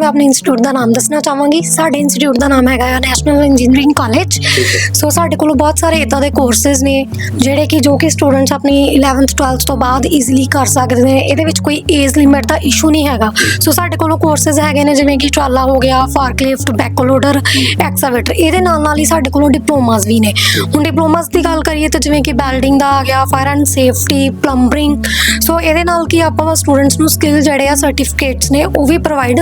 ਮੈਂ ਆਪਣੇ ਇੰਸਟੀਚਿਊਟ ਦਾ ਨਾਮ ਦੱਸਣਾ ਚਾਹਾਂਗੀ। ਸਾਡੇ ਇੰਸਟੀਚਿਊਟ ਦਾ ਨਾਮ ਹੈਗਾ ਨੈਸ਼ਨਲ ਇੰਜੀਨੀਅਰਿੰਗ ਕਾਲਜ ਸੋ ਸਾਡੇ ਕੋਲ ਬਹੁਤ ਸਾਰੇ ਇਦਾਂ ਦੇ ਕੋਰਸਸ ਨੇ ਜਿਹੜੇ ਕਿ ਜੋ ਕਿ ਸਟੂਡੈਂਟਸ ਆਪਣੀ 11th 12th ਤੋਂ ਬਾਅਦ ਈਜ਼ੀਲੀ ਕਰ ਸਕਦੇ ਨੇ। ਇਹਦੇ ਵਿੱਚ ਕੋਈ ਏਜ ਲਿਮਿਟ ਦਾ ਇਸ਼ੂ ਨਹੀਂ ਹੈਗਾ। ਸੋ ਸਾਡੇ ਕੋਲ ਕੋਰਸਸ ਹੈਗੇ ਨੇ ਜਿਵੇਂ ਕਿ ਟਰਾਲਾ ਹੋ ਗਿਆ ਫਾਰਕਲਿਫਟ ਬੈਕਲੋਡਰ ਐਕਸਾਵੇਟਰ ਇਹਦੇ ਨਾਲ ਨਾਲ ਹੀ ਸਾਡੇ ਕੋਲ ਡਿਪਲੋਮਾਸ ਵੀ ਨੇ। ਹੁਣ ਡਿਪਲੋਮਾਸ ਦੀ ਗੱਲ ਕਰੀਏ ਤਾਂ ਜਿਵੇਂ ਕਿ ਵੈਲਡਿੰਗ ਦਾ ਆ ਗਿਆ fire and safety plumbing so ਇਹਦੇ ਨਾਲ ਕੀ ਆਪਾਂ ਸਟੂਡੈਂਟਸ ਨੂੰ ਸਕਿੱਲ ਜਿਹੜੇ ਆ ਸਰਟੀਫਿਕੇਟਸ ਨੇ ਉਹ ਵੀ ਪ੍ਰੋਵਾਈਡ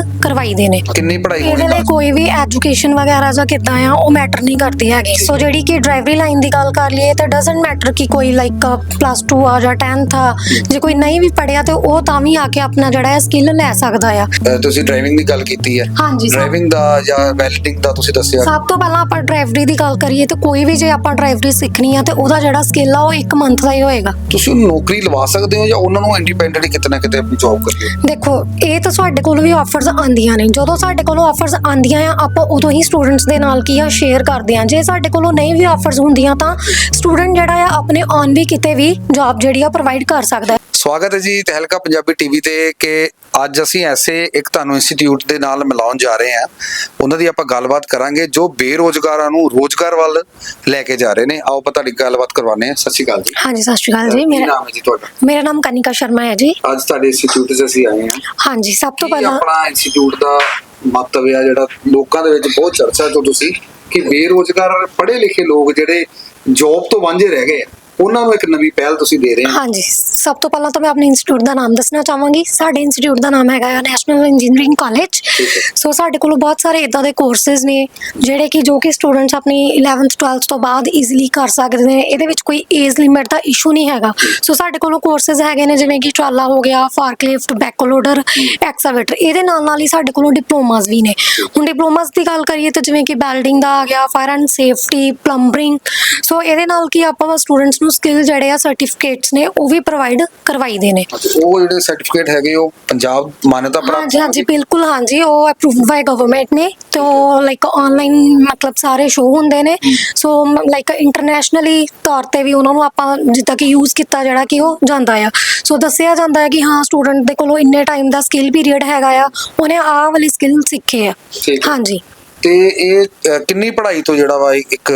ਕਰਵਾਈਦੇ ਨੇ। ਕਿੰਨੀ ਪੜ੍ਹਾਈ ਹੋਣੀ ਇਹਦੇ ਲਈ ਕੋਈ ਵੀ ਐਜੂਕੇਸ਼ਨ ਵਗੈਰਾ ਜਾਂ ਕਿੱਦਾਂ ਆ ਉਹ ਮੈਟਰ ਨਹੀਂ ਕਰਦੀ ਹੈਗੀ। ਸੋ ਜਿਹੜੀ ਕਿ ਡਰਾਈਵਰੀ ਲਾਈਨ ਦੀ ਗੱਲ ਕਰ ਲਈਏ ਤਾਂ ਡਸਨਟ ਮੈਟਰ ਕਿ ਕੋਈ ਲਾਈਕ ਪਲੱਸ 2 ਆ ਜਾਂ 10th ਆ। ਜੇ ਕੋਈ ਨਹੀਂ ਵੀ ਪੜਿਆ ਤੇ ਉਹ ਤਾਂ ਵੀ ਆ ਕੇ ਆਪਣਾ ਜਿਹੜਾ ਹੈ ਸਕਿੱਲ ਲੈ ਸਕਦਾ ਆ। ਅਹ ਤੁਸੀਂ ਡਰਾਈਵਿੰਗ ਦੀ ਗੱਲ ਕੀਤੀ ਹੈ। ਹਾਂਜੀ ਸਭ ਡਰਾਈਵਿੰਗ ਦਾ ਜਾਂ ਵੈਲਡਿੰਗ ਦਾ ਤੁਸੀਂ ਦੱਸਿਆ? ਸਭ ਤੋਂ ਪਹਿਲਾਂ ਆਪਾਂ ਡਰਾਈਵਰੀ ਦੀ ਗੱਲ ਕਰੀਏ ਤਾਂ ਕੋਈ ਵੀ ਜੇ ਆਪਾਂ ਡਰਾਈਵਰੀ ਸਿੱਖਣੀ ਆ ਤੇ ਉਹਦਾ ਜਿਹੜਾ ਸਕਿੱਲ ਆ ਉਹ 1 ਮੰਥ ਦਾ ਹੀ ਹੋਏਗਾ। ਤੁਸੀਂ ਉਹਨੂੰ ਨੌਕਰੀ ਲਵਾ ਸਕਦੇ ਹੋ ਜਾਂ ਉਹਨਾਂ ਨੂੰ ਇੰਡੀਪੈਂਡੈਂਟਲੀ ਕਿਤੇ ਨਾ ਕਿਤੇ ਜੌਬ ਕਰੀਏ ਦੇਖੋ ਇਹ ਤਾਂ ਸਾਡੇ ਕੋਲ ਵੀ ਆਫਰਸ ਆਂਦੀਆਂ ਨੇ। ਜਦੋਂ ਸਾਡੇ ਕੋਲੋਂ ਆਫਰਸ ਆਂਦੀਆਂ ਆ, ਆਪਾਂ ਉਦੋਂ ਹੀ ਸਟੂਡੈਂਟਸ ਦੇ ਨਾਲ ਕੀ ਆ ਸ਼ੇਅਰ ਕਰਦੇ ਆ। ਜੇ ਸਾਡੇ ਕੋਲੋਂ ਨਹੀਂ ਵੀ ਆਫਰਸ ਹੁੰਦੀਆਂ ਤਾਂ ਸਟੂਡੈਂਟ ਜਿਹੜਾ ਆ, ਆਪਣੇ ਔਨ ਵੀ ਕਿਤੇ ਵੀ ਜੌਬ ਜਿਹੜੀ ਆ ਪ੍ਰੋਵਾਈਡ ਕਰ ਸਕਦਾ ਸਵਾਗਤ ਹੈ ਜੀ ਤਹਿਲਕਾ ਪੰਜਾਬੀ ਟੀਵੀ ਤੇ ਕਿ ਅੱਜ ਅਸੀਂ ਐਸੇ ਇੱਕ ਤੁਹਾਨੂੰ ਇੰਸਟੀਚਿਊਟ ਦੇ ਨਾਲ ਮਿਲਾਉਣ ਜਾ ਰਹੇ ਹਾਂ। ਉਹਨਾਂ ਦੀ ਆਪਾਂ ਗੱਲਬਾਤ ਕਰਾਂਗੇ ਜੋ ਬੇਰੋਜ਼ਗਾਰਾਂ ਨੂੰ ਰੋਜ਼ਗਾਰ ਵੱਲ ਲੈ ਕੇ ਜਾ ਰਹੇ ਨੇ। ਆਓ ਆਪਾਂ ਤੁਹਾਡੀ ਗੱਲਬਾਤ ਕਰਵਾਉਂਦੇ ਹਾਂ। ਸਤਿ ਸ਼੍ਰੀ ਅਕਾਲ ਜੀ। ਹਾਂਜੀ ਸਤਿ ਸ਼੍ਰੀ ਅਕਾਲ ਜੀ। ਮੇਰਾ ਨਾਮ ਹੈ ਜੀ ਤੁਹਾਡਾ? ਮੇਰਾ ਨਾਮ ਕਨਿਕਾ ਸ਼ਰਮਾ ਹੈ ਜੀ। ਅੱਜ ਤੁਹਾਡੇ ਇੰਸਟੀਚਿਊਟ 'ਚ ਅਸੀਂ ਆਏ ਹਾਂ। ਹਾਂਜੀ ਸਭ ਤੋਂ ਪਹਿਲਾਂ ਆਪਣਾ ਇੰਸਟੀਚਿਊਟ ਦਾ ਮਹੱਤਵ ਆ ਜਿਹੜਾ ਲੋਕਾਂ ਦੇ ਵਿੱਚ ਬਹੁਤ ਚਰਚਾ ਤੋਂ ਤੁਸੀਂ ਕਿ ਬੇਰੋਜ਼ਗਾਰ ਪੜ੍ਹੇ ਲਿਖੇ ਲੋਕ ਜਿਹੜੇ ਜੌਬ ਤੋਂ ਵਾਂਝੇ ਰਹਿ ਗਏ ਆ ਉਹਨਾਂ ਨੂੰ ਇੱਕ ਨਵੀਂ ਪਹਿਲ ਤੁਸੀਂ ਦੇ ਰਹੇ ਹੋ? ਹਾਂਜੀ ਸਭ ਤੋਂ ਪਹਿਲਾਂ ਤਾਂ ਮੈਂ ਆਪਣੇ ਇੰਸਟੀਚਿਊਟ ਦਾ ਨਾਮ ਦੱਸਣਾ ਚਾਹਾਂਗੀ। ਸਾਡੇ ਇੰਸਟੀਚਿਊਟ ਦਾ ਨਾਮ ਹੈਗਾ ਨੈਸ਼ਨਲ ਇੰਜੀਨੀਅਰਿੰਗ ਕਾਲਜ ਸੋ ਸਾਡੇ ਕੋਲ ਬਹੁਤ ਸਾਰੇ ਇਦਾਂ ਦੇ ਕੋਰਸਸ ਨੇ ਜਿਹੜੇ ਕਿ ਜੋ ਕਿ ਸਟੂਡੈਂਟਸ ਆਪਣੀ 11th 12th ਤੋਂ ਬਾਅਦ ਈਜ਼ੀਲੀ ਕਰ ਸਕਦੇ ਨੇ। ਇਹਦੇ ਵਿੱਚ ਕੋਈ ਏਜ ਲਿਮਿਟ ਦਾ ਇਸ਼ੂ ਨਹੀਂ ਹੈਗਾ। ਸੋ ਸਾਡੇ ਕੋਲ ਕੋਰਸਸ ਹੈਗੇ ਨੇ ਜਿਵੇਂ ਕਿ ਟਰਾਲਾ ਹੋ ਗਿਆ ਫਾਰਕਲਿਫਟ ਬੈਕਲੋਡਰ ਐਕਸਾਵੇਟਰ ਇਹਦੇ ਨਾਲ ਨਾਲ ਹੀ ਸਾਡੇ ਕੋਲ ਡਿਪਲੋਮਾਸ ਵੀ ਨੇ। ਹੁਣ ਡਿਪਲੋਮਾਸ ਦੀ ਗੱਲ ਕਰੀਏ ਤਾਂ ਜਿਵੇਂ ਕਿ ਵੈਲਡਿੰਗ ਦਾ ਆ ਗਿਆ fire and safety plumbing so ਇਹਦੇ ਨਾਲ ਕੀ ਆਪਾਂ ਸਟੂਡੈਂਟਸ ਨੂੰ ਸਕਿੱਲ ਜਿਹੜੇ ਆ ਸਰਟੀਫਿਕੇਟਸ ਨੇ ਉਹ ਵੀ ਪ੍ਰੋਵਾਈਡ ਕਰਵਾਈਦੇ ਨੇ। ਉਹ ਜਿਹੜੇ ਸਰਟੀਫਿਕੇਟ ਹੈਗੇ ਉਹ ਪੰਜਾਬ ਮਾਨਤਾ ਪ੍ਰਾਪਤ ਹਾਂਜੀ ਹਾਂਜੀ ਬਿਲਕੁਲ ਹਾਂਜੀ ਉਹ ਅਪਰੂਵਡ ਬਾਈ ਗਵਰਨਮੈਂਟ ਨੇ। ਤੋ ਲਾਈਕ ਆਨਲਾਈਨ ਮਤਲਬ ਸਾਰੇ ਸ਼ੋ ਹੁੰਦੇ ਨੇ। ਸੋ ਲਾਈਕ ਇੰਟਰਨੈਸ਼ਨਲੀ ਤੌਰ ਤੇ ਵੀ ਉਹਨਾਂ ਨੂੰ ਆਪਾਂ ਜਿੱਦਾਂ ਕਿ ਯੂਜ਼ ਕੀਤਾ ਜਿਹੜਾ ਕਿ ਉਹ ਜਾਂਦਾ ਆ। ਸੋ ਦੱਸਿਆ ਜਾਂਦਾ ਹੈ ਕਿ ਹਾਂ ਸਟੂਡੈਂਟ ਦੇ ਕੋਲੋਂ ਇੰਨੇ ਟਾਈਮ ਦਾ ਸਕਿੱਲ ਪੀਰੀਅਡ ਹੈਗਾ ਆ ਉਹਨੇ ਆਹ ਵਾਲੀ ਸਕਿੱਲ ਸਿੱਖੇ ਆ। ਹਾਂਜੀ। ਤੇ ਇਹ ਕਿੰਨੀ ਪੜ੍ਹਾਈ ਤੋਂ ਜਿਹੜਾ ਵਾ ਇੱਕ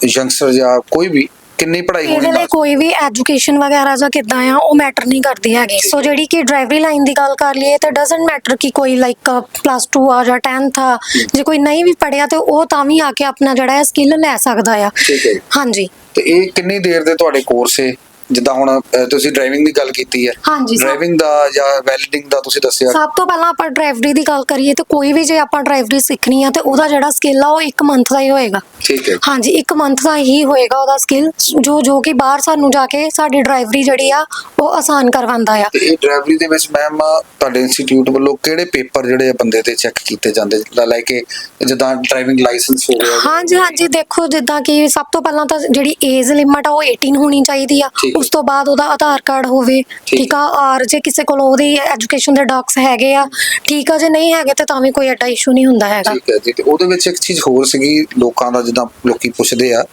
ਯੰਗਸਟਰ ਜਾਂ ਕੋਈ ਵੀ ਕਿੰਨੀ ਪੜ੍ਹਾਈ ਇਹਦੇ ਹੋਣੀ ਲਈ ਬਾਅਦ ਕੋਈ ਵੀ ਐਜੂਕੇਸ਼ਨ ਵਗੈਰਾ ਜਾਂ ਕਿੱਦਾਂ ਆ ਉਹ ਮੈਟਰ ਨਹੀਂ ਕਰਦੀ ਹੈਗੀ। ਸੋ ਜਿਹੜੀ ਕਿ ਡਰਾਈਵਰੀ ਲਾਈਨ ਦੀ ਗੱਲ ਕਰ ਲਈਏ ਤਾਂ ਡਸਨਟ ਮੈਟਰ ਕਿ ਕੋਈ ਲਾਈਕ ਪਲੱਸ 2 ਆ ਜਾਂ 10th ਆ। ਜੇ ਕੋਈ ਨਹੀਂ ਵੀ ਪੜਿਆ ਤੇ ਉਹ ਤਾਂ ਵੀ ਆ ਕੇ ਆਪਣਾ ਜਿਹੜਾ ਹੈ ਸਕਿੱਲ ਲੈ ਸਕਦਾ ਆ। ਠੀਕ ਹੈ। ਜੀ। ਹਾਂਜੀ। ਤੇ ਇਹ ਕਿੰਨੀ ਦੇਰ ਦੇ ਤੁਹਾਡੇ ਕੋਰਸ ਹੈ? ਜਿੱਦਾਂ ਹੁਣ ਅਹ, ਤੁਸੀਂ ਡਰਾਈਵਿੰਗ ਦੀ ਗੱਲ ਕੀਤੀ ਹੈ। ਹਾਂਜੀ, ਸਭ- ਡਰਾਈਵਿੰਗ ਦਾ ਜਾਂ ਵੈਲਡਿੰਗ ਦਾ ਤੁਸੀਂ ਦੱਸਿਆ। ਸਭ ਤੋਂ ਪਹਿਲਾਂ ਆਪਾਂ ਡਰਾਈਵਰੀ ਦੀ ਗੱਲ ਕਰੀਏ ਤਾਂ ਕੋਈ ਵੀ ਜੇ ਆਪਾਂ ਡਰਾਈਵਰੀ ਸਿੱਖਣੀ ਆ ਤੇ ਉਹਦਾ ਜਿਹੜਾ ਸਕਿੱਲ ਆ ਉਹ 1 ਮੰਥ ਦਾ ਹੀ ਹੋਏਗਾ। ਠੀਕ ਹੈ। ਹਾਂਜੀ 1 ਮੰਥ ਦਾ ਹੀ ਹੋਏਗਾ ਉਹਦਾ ਸਕਿੱਲ ਜੋ ਜੋ ਕਿ ਬਾਹਰ ਸਾਨੂੰ ਜਾ ਕੇ ਸਾਡੀ ਡਰਾਈਵਰੀ ਜਿਹੜੀ ਆ ਉਹ ਆਸਾਨ ਕਰਵਾਉਂਦਾ ਆ। ਤੇ ਇਹ ਡਰਾਈਵਰੀ ਦੇ ਵਿੱਚ ਮੈਮ ਤੁਹਾਡੇ ਇੰਸਟੀਚਿਊਟ ਵੱਲੋਂ ਕਿਹੜੇ ਪੇਪਰ ਜਿਹੜੇ ਆ ਬੰਦੇ ਤੇ ਚੈੱਕ ਕੀਤੇ ਜਾਂਦੇ? ਲਾਈਕ ਕਿ ਜਿੱਦਾਂ ਡਰਾਈਵਿੰਗ ਲਾਇਸੈਂਸ ਹੋ ਗਿਆ। ਹਾਂਜੀ ਹਾਂਜੀ ਦੇਖੋ ਜਿੱਦਾਂ ਕਿ ਸਭ ਤੋਂ ਪਹਿਲਾਂ ਤਾਂ ਜਿਹੜੀ ਏਜ ਲਿਮਟ ਆ ਉਹ 18 ਹੋਣੀ ਚਾਹੀਦੀ ਆ। ਠੀਕ। ਉਸ ਤੋਂ ਬਾਅਦ ਉਹਦਾ ਆਧਾਰ ਕਾਰਡ ਹੋਵੇ। ਠੀਕ। ਆ ਔਰ ਜੇ ਕਿਸੇ ਕੋਲ ਉਹਦੀ ਐਜੂਕੇਸ਼ਨ ਦੇ ਡਾਕਸ ਹੈਗੇ ਆ ਠੀਕ ਆ ਜੇ ਨਹੀਂ ਹੈਗੇ ਤੇ ਤਾਂ ਵੀ ਕੋਈ ਐਡਾ ਇਸ਼ੂ ਨਹੀਂ ਹੁੰਦਾ ਹੈਗਾ। ਠੀਕ ਹੈ ਜੀ ਤੇ ਉਹਦੇ ਵਿੱਚ ਇੱਕ ਚੀਜ਼ ਹੋਰ ਸੀਗੀ ਲੋਕਾਂ ਦਾ ਜਿੱਦਾਂ ਲੋਕੀ ਪੁੱਛਦੇ ਆ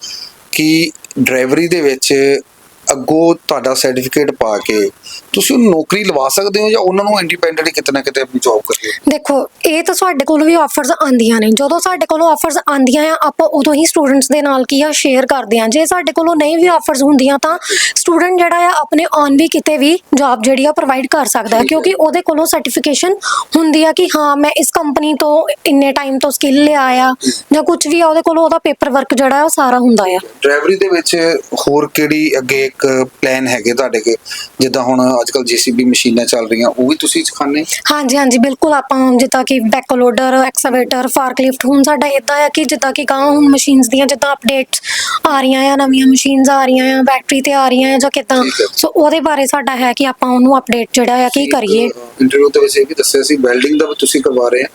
ਕਿ ਡਰਾਈਵਰੀ ਦੇ ਵਿੱਚ ਅੱਗੋਂ ਤੁਹਾਡਾ ਸਰਟੀਫਿਕੇਟ ਪਾ ਕੇ ਤੁਸੀਂ ਉਹਨੂੰ ਨੌਕਰੀ ਲਵਾ ਸਕਦੇ ਹੋ ਜਾਂ ਉਹਨਾਂ ਨੂੰ ਇੰਡੀਪੈਂਡੈਂਟਲੀ ਕਿਤੇ ਨਾ ਕਿਤੇ ਆਪਣੀ ਜੌਬ ਕਰੀਏ? ਦੇਖੋ ਇਹ ਤਾਂ ਸਾਡੇ ਕੋਲ ਵੀ ਆਫਰਸ ਆਂਦੀਆਂ ਨੇ। ਜਦੋਂ ਸਾਡੇ ਕੋਲੋਂ ਆਫਰਸ ਆਂਦੀਆਂ ਆ ਆਪਾਂ ਉਦੋਂ ਹੀ ਸਟੂਡੈਂਟਸ ਦੇ ਨਾਲ ਕੀ ਆ ਸ਼ੇਅਰ ਕਰਦੇ ਆ। ਜੇ ਸਾਡੇ ਕੋਲੋਂ ਨਹੀਂ ਵੀ ਆਫਰਸ ਹੁੰਦੀਆਂ ਤਾਂ ਸਟੂਡੈਂਟ ਜਿਹੜਾ ਆ ਆਪਣੇ ਔਨ ਵੀ ਕਿਤੇ ਵੀ ਜੌਬ ਜਿਹੜੀ ਆ ਪ੍ਰੋਵਾਈਡ ਕਰ ਸਕਦਾ ਹੈ। ਹੈ। ਕਿਉਂਕਿ ਉਹਦੇ ਕੋਲੋਂ ਸਰਟੀਫਿਕੇਸ਼ਨ ਹੁੰਦੀ ਆ ਕਿ ਹਾਂ ਮੈਂ ਇਸ ਕੰਪਨੀ ਤੋਂ ਇੰਨੇ ਟਾਈਮ ਤੋਂ ਸਕਿੱਲ ਲਿਆ ਆ ਜਾਂ ਕੁਝ ਵੀ ਆ ਉਹਦੇ ਕੋਲੋਂ ਉਹਦਾ ਪੇਪਰ ਵਰਕ ਜਿਹੜਾ ਆ ਉਹ ਸਾਰਾ ਹੁੰਦਾ ਆ। ਡਰਾਈਵਰੀ ਦੇ ਵਿੱਚ ਹੋਰ ਕਿਹੜੀ ਅੱਗੇ ਇੱਕ ਪਲਾਨ ਹੈਗੇ ਤੁਹਾਡੇ ਕੇ ਜਿੱਦਾਂ ਹੁਣ ਅੱਜਕੱਲ ਜੀਸੀਬੀ ਮਸ਼ੀਨਾਂ ਚੱਲ ਰਹੀਆਂ ਉਹ ਵੀ ਤੁਸੀਂ ਸਿਖਾਣੇ ਹਾਂਜੀ ਹਾਂਜੀ ਬਿਲਕੁਲ ਆਪਾਂ ਜਿੱਦਾਂ ਕਿ ਬੈਕ ਲੋਡਰ ਐਕਸਕੇਵੇਟਰ ਫਾਰਕਲਿਫਟ ਹੁਣ ਸਾਡਾ ਇਦਾਂ ਆ ਕਿ ਜਿੱਦਾਂ ਕਿ ਗਾਂ ਹੁਣ ਮਸ਼ੀਨਸ ਦੀਆਂ ਜਿੱਦਾਂ ਅਪਡੇਟਸ ਆ ਰਹੀਆਂ ਆ ਨਵੀਆਂ ਮਸ਼ੀਨਸ ਆ ਰਹੀਆਂ ਆ ਬੈਟਰੀ ਤੇ ਆ ਰਹੀਆਂ ਆ ਜਾਂ ਕਿਦਾਂ। ਸੋ ਉਹਦੇ ਬਾਰੇ ਸਾਡਾ ਹੈ ਕਿ ਆਪਾਂ ਉਹਨੂੰ ਅਪਡੇਟ ਜਿਹੜਾ ਆ ਕੀ ਕਰੀਏ। ਇੰਟਰਵਿਊ ਵਿੱਚ ਇਹ ਵੀ ਦੱਸਿਆ ਸੀ ਵੈਲਡਿੰਗ ਦਾ ਵੀ ਤੁਸੀਂ ਕਰਵਾ ਰਹੇ ਆ।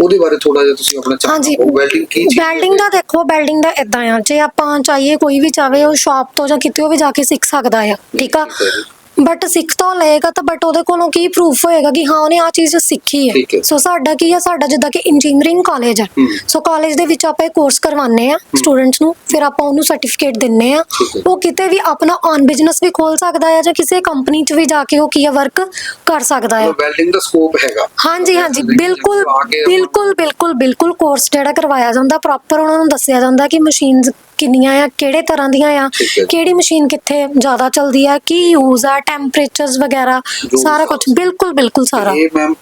ਉਹਦੇ ਬਾਰੇ ਥੋੜਾ ਜਿਹਾ ਤੁਸੀਂ ਆਪਣਾ ਚਾਹ ਹਾਂਜੀ। ਵੈਲਡਿੰਗ ਕੀ ਚੀਜ਼ ਵੈਲਡਿੰਗ ਦਾ ਦੇਖੋ ਵੈਲਡਿੰਗ ਦਾ ਇਦਾਂ ਆ ਜੇ ਆਪਾਂ ਚਾਹੀਏ ਕੋਈ ਵੀ ਚਾਵੇ ਉਹ ਸ਼ਾਪ ਤੋਂ ਜਾਂ ਕਿਤੇ ਉਹ ਵੀ ਜਾ ਕੇ ਸਿੱਖ ਸਕਦਾ ਆ ਠੀਕ ਆ। ਬਟ ਸਿੱਖ ਤਾਂ ਉਹ ਲਏਗਾ ਤਾਂ ਬਟ ਉਹਦੇ ਕੋਲੋਂ ਕੀ ਪ੍ਰੂਫ ਹੋਏਗਾ ਕਿ ਹਾਂ ਉਹਨੇ ਆ ਚੀਜ਼ ਸਿੱਖੀ ਠੀਕ ਹੈ। ਹੈ ਸੋ ਸਾਡਾ ਕੀ ਹੈ? ਸਾਡਾ ਜਿੱਦਾਂ ਕਿ ਇੰਜੀਨੀਅਰਿੰਗ ਕਾਲਜ ਹੈ। ਸੋ ਕਾਲਜ ਦੇ ਵਿੱਚ ਆਪਾਂ ਇਹ ਕੋਰਸ ਕਰਵਾਉਂਦੇ ਆ ਸਟੂਡੈਂਟਸ ਨੂੰ। ਫਿਰ ਆਪਾਂ ਉਹਨੂੰ ਸਰਟੀਫਿਕੇਟ ਦਿੰਨੇ ਆ ਠੀਕ ਹੈ। ਉਹ ਕਿਤੇ ਵੀ ਆਪਣਾ ਔਨ ਬਿਜ਼ਨਸ ਵੀ ਖੋਲ ਸਕਦਾ ਹੈ ਜਾਂ ਕਿਸੇ ਕੰਪਨੀ 'ਚ ਵੀ ਜਾ ਕੇ ਉਹ ਕੀ ਹੈ ਵਰਕ ਕਰ ਸਕਦਾ ਹੈ। ਵੈਲਡਿੰਗ ਦਾ ਸਕੋਪ ਹੈਗਾ। ਹਾਂਜੀ ਹਾਂਜੀ। ਬਿਲਕੁਲ ਆ ਕੇ ਬਿਲਕੁਲ ਬਿਲਕੁਲ ਬਿਲਕੁਲ ਕੋਰਸ ਜਿਹੜਾ ਕਰਵਾਇਆ ਜਾਂਦਾ। ਪ੍ਰੋਪਰ ਉਹਨਾਂ ਨੂੰ ਦੱਸਿਆ ਜਾਂਦਾ ਕਿ ਮਸ਼ੀਨਸ ਕਿੰਨੀਆਂ ਆ ਕਿਹੜੇ ਤਰ੍ਹਾਂ ਦੀਆਂ ਆ। ਕਿਹੜੀ ਮਸ਼ੀਨ ਕਿੱਥੇ ਜ਼ਿਆਦਾ ਚੱਲਦੀ ਆ ਕੀ ਯੂਜ਼ ਆ ਟੈਂਪਰੇਚਰਸ ਵਗੈਰਾ ਸਾਰਾ ਕੁਝ ਬਿਲਕੁਲ ਬਿਲਕੁਲ ਸਾਰਾ। ਇਹ ਮੈਮ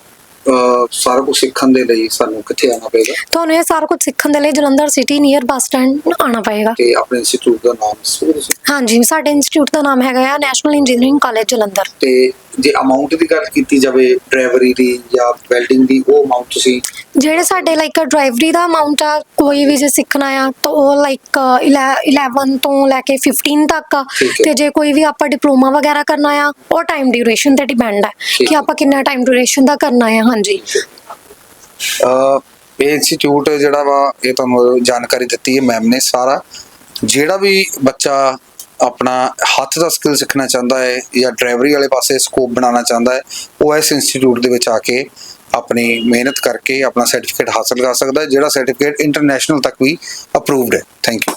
ਸਾਰਾ ਕੁਝ ਸਿੱਖਣ ਦੇ ਲਈ ਸਾਨੂੰ ਕਿੱਥੇ ਆਉਣਾ ਪਏਗਾ? ਤੁਹਾਨੂੰ ਇਹ ਸਾਰਾ ਕੁਝ ਸਿੱਖਣ ਦੇ ਲਈ Jalandhar city near bus stand ਆਉਣਾ ਪਏਗਾ। ਤੇ ਆਪਣੇ ਇੰਸਟੀਚਿਊਟ ਦਾ ਨਾਮ ਹਾਂਜੀ ਸਾਡੇ ਇੰਸਟੀਚਿਊਟ ਦਾ ਨਾਮ ਹੈਗਾ ਆ ਨੈਸ਼ਨਲ ਇੰਜੀਨੀਅਰਿੰਗ ਕਾਲਜ ਜਲੰਧਰ। ਤੇ ਜੇ ਅਮਾਉਂਟ ਦੀ ਗੱਲ ਕੀਤੀ ਜਾਵੇ ਡਰਾਈਵਰੀ ਦੀ ਜਾਂ ਵੈਲਡਿੰਗ ਦੀ ਉਹ ਅਮਾਉਂਟ ਤੁਸੀਂ ਜਿਹੜੇ ਸਾਡੇ ਲਾਈਕ ਡਰਾਈਵਰੀ ਦਾ ਅਮਾਉਂਟ ਆ ਕੋਈ ਵੀ ਜੇ ਸਿੱਖਣਾ ਆ ਤਾਂ ਉਹ ਲਾਈਕ 11 ਤੋਂ ਲੈ ਕੇ 15 ਤੱਕ ਆ। ਠੀਕ ਹੈ। ਤੇ ਜੇ ਕੋਈ ਵੀ ਆਪਾਂ ਡਿਪਲੋਮਾ ਵਗੈਰਾ ਕਰਨਾ ਆ ਉਹ ਟਾਈਮ ਡਿਊਰੇਸ਼ਨ ਤੇ ਡਿਪੈਂਡ ਠੀਕ ਕਿ ਹੈ। ਆਪਾਂ ਕਿੰਨਾ ਟਾਈਮ ਡਿਊਰੇਸ਼ਨ ਦਾ ਕਰਨਾ ਆ ਹਾਂਜੀ। ਅਹ ਇਹ ਇੰਸਟੀਚਿਊਟ ਜਿਹੜਾ ਵਾ ਇਹ ਤੁਹਾਨੂੰ ਜਾਣਕਾਰੀ ਦਿੱਤੀ ਹੈ ਮੈਮ ਨੇ ਸਾਰਾ। ਜਿਹੜਾ ਵੀ ਬੱਚਾ ਆਪਣਾ ਹੱਥ ਦਾ ਸਕਿੱਲ ਸਿੱਖਣਾ ਚਾਹੁੰਦਾ ਹੈ ਜਾਂ ਡਰਾਈਵਰੀ ਵਾਲੇ ਪਾਸੇ ਸਕੋਪ ਬਣਾਉਣਾ ਚਾਹੁੰਦਾ ਹੈ, ਉਹ ਇਸ ਇੰਸਟੀਚਿਊਟ ਦੇ ਵਿੱਚ ਆ ਕੇ ਆਪਣੀ ਮਿਹਨਤ ਕਰਕੇ ਆਪਣਾ ਸਰਟੀਫਿਕੇਟ ਹਾਸਲ ਕਰ ਸਕਦਾ ਹੈ, ਜਿਹੜਾ ਸਰਟੀਫਿਕੇਟ ਇੰਟਰਨੈਸ਼ਨਲ ਤੱਕ ਵੀ ਅਪਰੂਵਡ ਹੈ। Thank you